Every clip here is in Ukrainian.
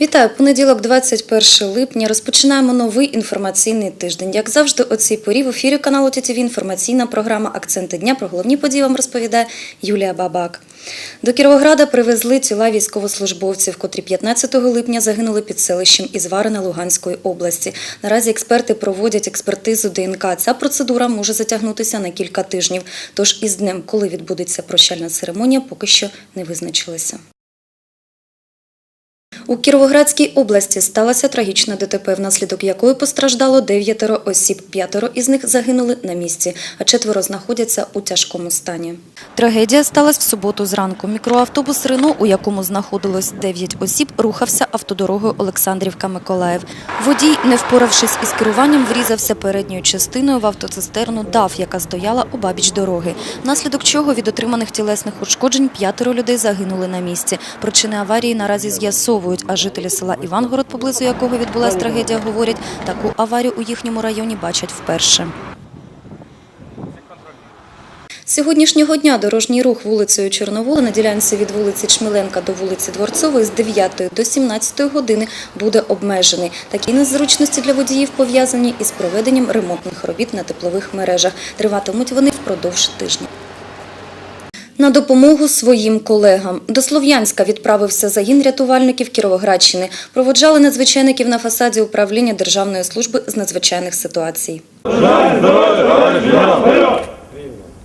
Вітаю, понеділок, 21 липня. Розпочинаємо новий інформаційний тиждень. Як завжди, о цій порі в ефірі каналу ТТВ інформаційна програма Акценти дня. Про головні події вам розповідає Юлія Бабак. До Кіровограда привезли тіла військовослужбовців, котрі 15 липня загинули під селищем Ізварина Луганської області. Наразі експерти проводять експертизу ДНК. Ця процедура може затягнутися на кілька тижнів. Тож із днем, коли відбудеться прощальна церемонія, поки що не визначилися. У Кіровоградській області сталося трагічна ДТП, внаслідок якої постраждало дев'ятеро осіб. П'ятеро із них загинули на місці, а четверо знаходяться у тяжкому стані. Трагедія сталася в суботу зранку. Мікроавтобус Рено, у якому знаходилось 9 осіб, рухався автодорогою Олександрівка-Миколаїв. Водій, не впоравшись із керуванням, врізався передньою частиною в автоцистерну ДАФ, яка стояла обабіч дороги. Внаслідок чого від отриманих тілесних ушкоджень п'ятеро людей загинули на місці. Причини аварії наразі з'ясовують, а жителі села Івангород, поблизу якого відбулася трагедія, говорять, таку аварію у їхньому районі бачать вперше. Сьогоднішнього дня дорожній рух вулицею Чорновола на ділянці від вулиці Чмеленка до вулиці Дворцової з 9 до 17 години буде обмежений. Такі незручності для водіїв пов'язані із проведенням ремонтних робіт на теплових мережах. Триватимуть вони впродовж тижня. На допомогу своїм колегам. До Слов'янська відправився загін рятувальників Кіровоградщини. Проводжали надзвичайників на фасаді управління Державної служби з надзвичайних ситуацій.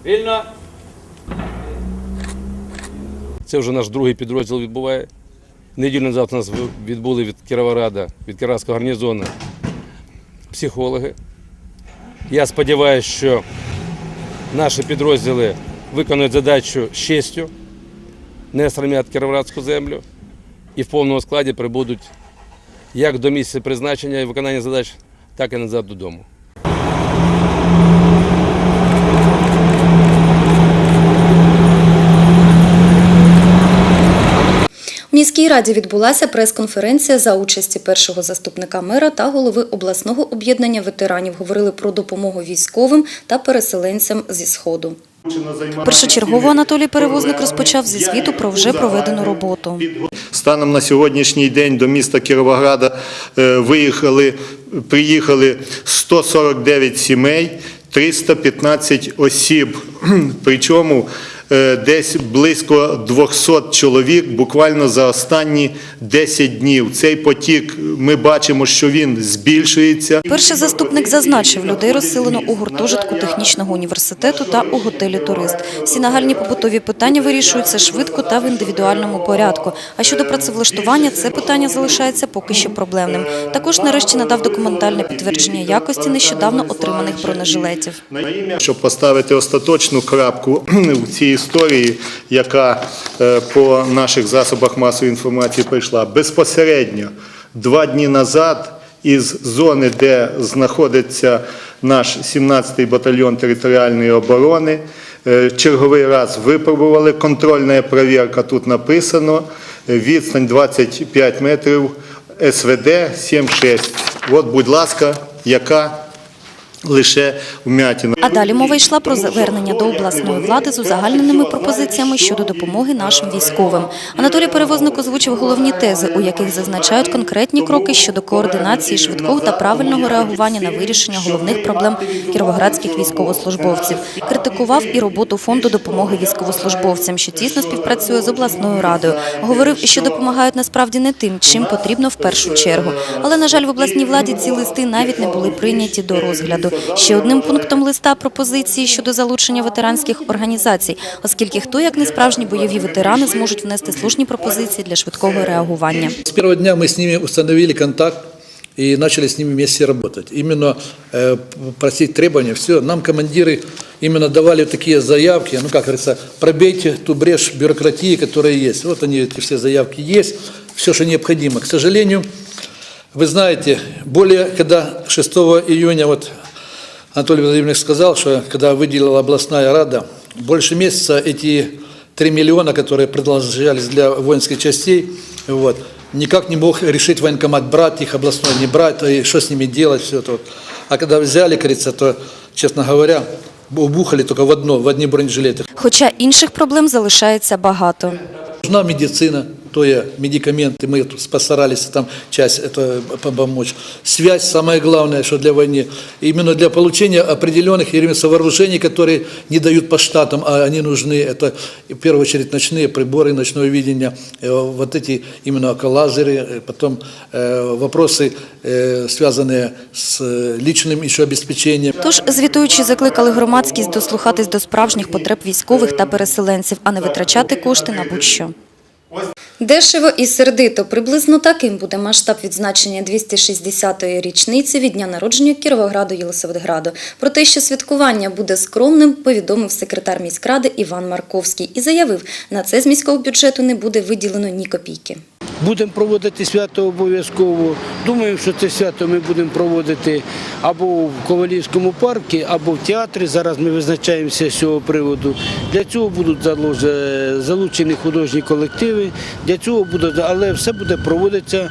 Вільно. Це вже наш другий підрозділ відбуває. Неділю назад нас відбули від Кіровограда, від Кіровоградського гарнізону психологи. Я сподіваюся, що наші підрозділи виконують задачу з честю, не срамлять Кіровоградську землю і в повному складі прибудуть як до місця призначення і виконання задач, так і назад додому. У міській раді відбулася прес-конференція за участі першого заступника мера та голови обласного об'єднання ветеранів. Говорили про допомогу військовим та переселенцям зі сходу. Першочергово Анатолій Перевозник розпочав зі звіту про вже проведену роботу. Станом на сьогоднішній день до міста Кіровограда е, виїхали, приїхали 149 сімей, 315 осіб. Причому десь близько 200 чоловік буквально за останні 10 днів. Цей потік ми бачимо, що він збільшується. Перший заступник зазначив, людей розселено у гуртожитку технічного університету та у готелі «Турист». Всі нагальні побутові питання вирішуються швидко та в індивідуальному порядку. А щодо працевлаштування, це питання залишається поки що проблемним. Також нарешті надав документальне підтвердження якості нещодавно отриманих бронежилетів. Щоб поставити остаточну крапку в цій історії, яка е, по наших засобах масової інформації прийшла безпосередньо два дні назад із зони, де знаходиться наш 17-й батальйон територіальної оборони, е, черговий раз випробували. Контрольна перевірка тут написано. е, Відстань 25 метрів, СВД 7,6. От, будь ласка, яка лише вмятина. А далі мова йшла про звернення до обласної влади з узагальненими пропозиціями щодо допомоги нашим військовим. Анатолій Перевозник озвучив головні тези, у яких зазначають конкретні кроки щодо координації швидкого та правильного реагування на вирішення головних проблем кіровоградських військовослужбовців. Критикував і роботу фонду допомоги військовослужбовцям, що тісно співпрацює з обласною радою. Говорив, що допомагають насправді не тим, чим потрібно в першу чергу. Але на жаль, в обласній владі ці листи навіть не були прийняті до розгляду Ще одним пунктом листа пропозиції щодо залучення ветеранських організацій, оскільки хто як не справжні бойові ветерани зможуть внести слушні пропозиції для швидкого реагування. С первого дня мы с ними установили контакт и начали с ними вместе работать. Именно э, просить требования, все. Нам командиры именно давали такие заявки, ну как говорится, пробейте ту брешь бюрократии, которая есть. Вот они, эти все заявки есть, все, что необходимо. К сожалению, вы знаете, более, когда 6 июня, вот Анатолий Владимирович сказал, что когда выделила областная рада, больше месяца эти 3 миллиона, которые предназначались для воинских частей, вот, никак не мог решить военкомат, брать их областной, не брать, и что с ними делать, все это. вот. А когда взяли, говорится, то, честно говоря, убухали только в одно, в одни бронежилеты. Хоча інших проблем залишається багато. Нужна медицина, то и медикаменты, мы тут постарались там часть это помочь. Связь, самое главное, что для войны, именно для получения определенных именно вооружений, которые не дают по штатам, а они нужны, это в первую очередь ночные приборы, ночное видение, э, вот эти именно околазеры, э, потом э, вопросы, э, связанные с э, личным еще обеспечением. Тож, звітуючи, закликали громадськість дослухатись до справжніх потреб військових та переселенців, а не витрачати кошти на будь-що. Дешево і сердито. Приблизно таким буде масштаб відзначення 260-ї річниці від дня народження Кіровограду Єлисаветграду. Про те, що святкування буде скромним, повідомив секретар міськради Іван Марковський і заявив, на це з міського бюджету не буде виділено ні копійки. Будемо проводити свято обов'язково. Думаємо, що це свято ми будемо проводити або в Ковалівському парку, або в театрі. Зараз ми визначаємося з цього приводу. Для цього будуть залучені художні колективи. Для цього буде, але все буде проводитися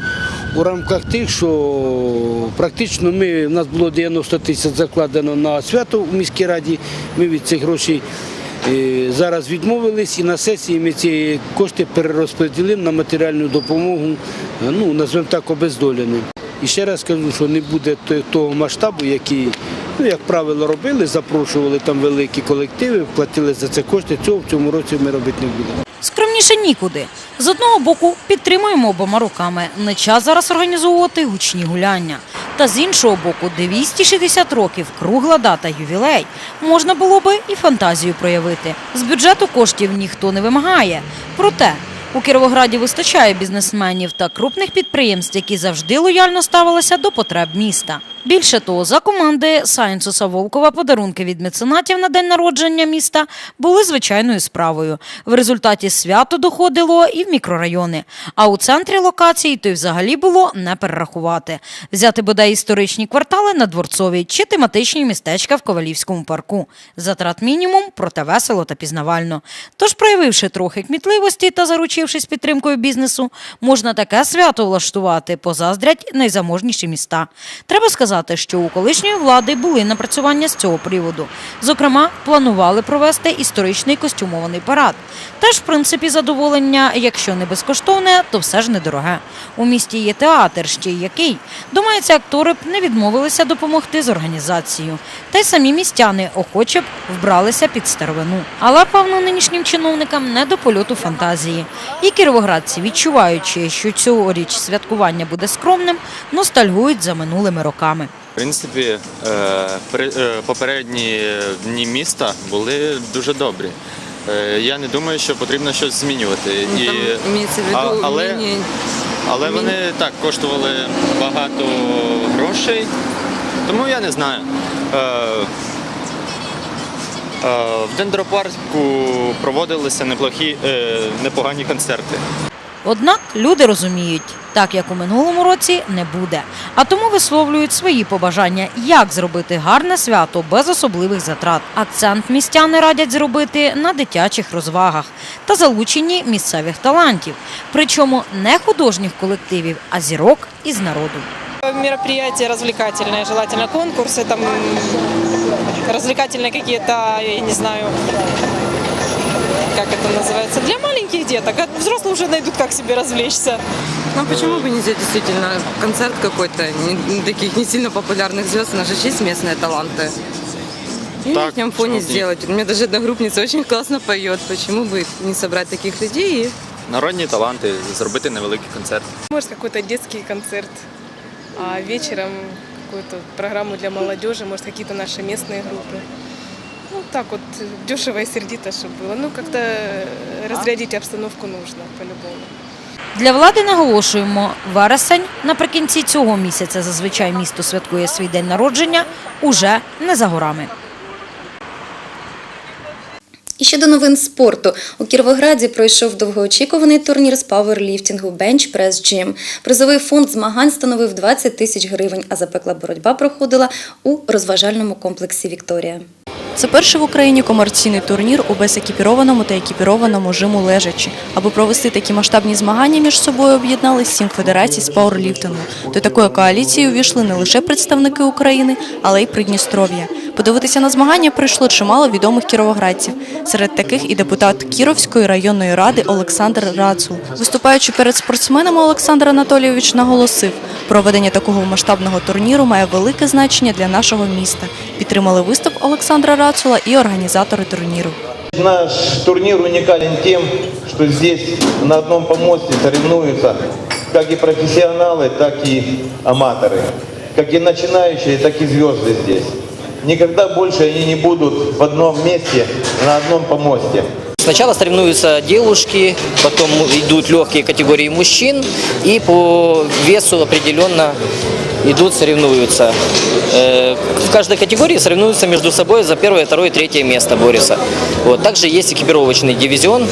у рамках тих, що практично ми, у нас було 90 тисяч закладено на свято в міській раді. Ми від цих грошей Зараз відмовились і на сесії ми ці кошти перерозподілимо на матеріальну допомогу, е, ну, назвемо так, обездоленим. І ще раз кажу, що не буде того масштабу, який, ну, як правило, робили, запрошували там великі колективи, платили за це кошти. Цього в цьому році ми робити не будемо. Скромніше нікуди. З одного боку, підтримуємо обома руками. Не час зараз організовувати гучні гуляння. Та з іншого боку, 260 років, кругла дата, ювілей. Можна було би і фантазію проявити. З бюджету коштів ніхто не вимагає. Проте у Кіровограді вистачає бізнесменів та крупних підприємств, які завжди лояльно ставилися до потреб міста. Більше того, за команди Сайнсуса Волкова подарунки від меценатів на день народження міста були звичайною справою. В результаті свято доходило і в мікрорайони. А у центрі локації то й взагалі було не перерахувати. Взяти бодай історичні квартали на Дворцовій чи тематичні містечка в Ковалівському парку. Затрат мінімум, проте весело та пізнавально. Тож, проявивши трохи кмітливості та заручившись підтримкою бізнесу, можна таке свято влаштувати, позаздрять найзаможніші міста. Треба сказати, що у колишньої влади були напрацювання з цього приводу. Зокрема, планували провести історичний костюмований парад. Теж, в принципі, задоволення, якщо не безкоштовне, то все ж недороге. У місті є театр, ще який. Думається, актори б не відмовилися допомогти з організацією. Та й самі містяни охоче б вбралися під старовину. Але, певно, нинішнім чиновникам не до польоту фантазії. І кіровоградці, відчуваючи, що цьогоріч святкування буде скромним, ностальгують за минулими роками. В принципі, е, е, попередні дні міста були дуже добрі. Е, Я не думаю, що потрібно щось змінювати. Ну, а- але, але вони так коштували багато грошей, тому я не знаю. В дендропарку проводилися неплохі, непогані концерти. Однак люди розуміють, так як у минулому році не буде. А тому висловлюють свої побажання, як зробити гарне свято без особливих затрат. Акцент містяни радять зробити на дитячих розвагах та залученні місцевих талантів, причому не художніх колективів, а зірок із народу. мероприятия развлекательные, желательно конкурсы, там м, развлекательные какие-то, я не знаю, как это называется, для маленьких Деток. А взрослые уже найдут, как себе развлечься. Ну почему бы нельзя действительно концерт какой-то не- не таких не сильно популярных звезд, у нас же есть местные таланты. И на Так, этом фоне сделать. У меня даже одногруппница очень классно поет. Почему бы не собрать таких людей и Народні таланти, зробити невеликий концерт. Может, какой-то детский концерт, а вечером какую-то программу для молодежи, может, какие-то наши местные группы. Ну, так вот, дешево и сердито, чтобы было. Ну, как-то разрядить обстановку нужно, по-любому. Для влади наголошуємо, вересень наприкінці цього місяця зазвичай місто святкує свій день народження уже не за горами. І щодо новин спорту. У Кіровограді пройшов довгоочікуваний турнір з пауерліфтингу Bench Press Gym. Призовий фонд змагань становив 20 тисяч гривень, а запекла боротьба проходила у розважальному комплексі Вікторія. Це перший в Україні комерційний турнір у безекіпірованому та екіпірованому жиму лежачі. Аби провести такі масштабні змагання між собою об'єднали сім федерацій з пауерліфтингу. До такої коаліції увійшли не лише представники України, але й Придністров'я. Подивитися на змагання прийшло чимало відомих кіровоградців. Серед таких і депутат Кіровської районної ради Олександр Рацул. Виступаючи перед спортсменами, Олександр Анатолійович наголосив, проведення такого масштабного турніру має велике значення для нашого міста. Підтримали виступ Олександра Рацула і організатори турніру. Наш турнир уникален тем, что здесь на одном помосте соревнуются как и профессионалы, так и аматоры. Как и начинающие, так и звезды здесь. Никогда больше они не будут в одном месте, на одном помосте. Сначала соревнуются девушки, потом идут легкие категории мужчин, и по весу определенно идут, соревнуются. Э, В каждой категории соревнуются между собой за первое, второе, третье место борются. Вот. Также есть экипировочный дивизион,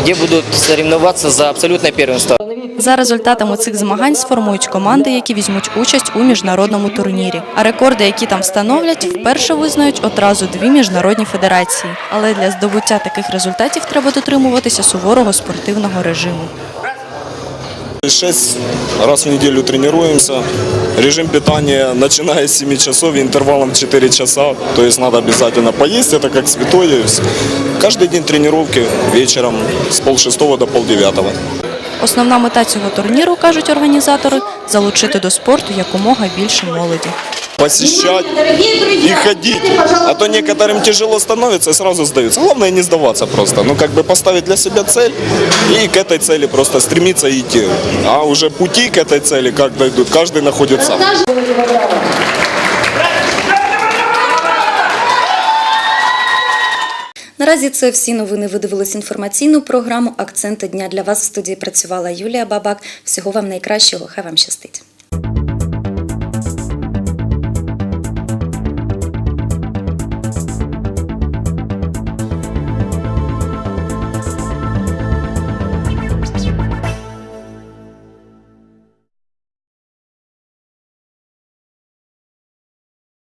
где будут соревноваться за абсолютное первенство. За результатами цих змагань сформують команди, які візьмуть участь у міжнародному турнірі. А рекорди, які там встановлять, вперше визнають одразу дві міжнародні федерації. Але для здобуття таких результатів треба дотримуватися суворого спортивного режиму. Шесть раз в неделю тренируемся. Режим питания начиная с 7 часов и интервалом 4 часа. То есть надо обязательно поесть, это как святое. Каждый день тренировки вечером с полшестого до полдевятого. Основна мета цього турніру, кажуть організатори, залучити до спорту якомога більше молоді. Посещать и ходить. А то некоторым тяжело становится и сразу сдаются. Главное не сдаваться просто. Ну как бы поставить для себя цель и к этой цели просто стремиться и идти. А уже пути к этой цели, как дойдут, каждый находит сам. Наразі це всі новини. Ви дивились інформаційну програму Акценти дня для вас в студії працювала Юлія Бабак. Всього вам найкращого. Хай вам щастить.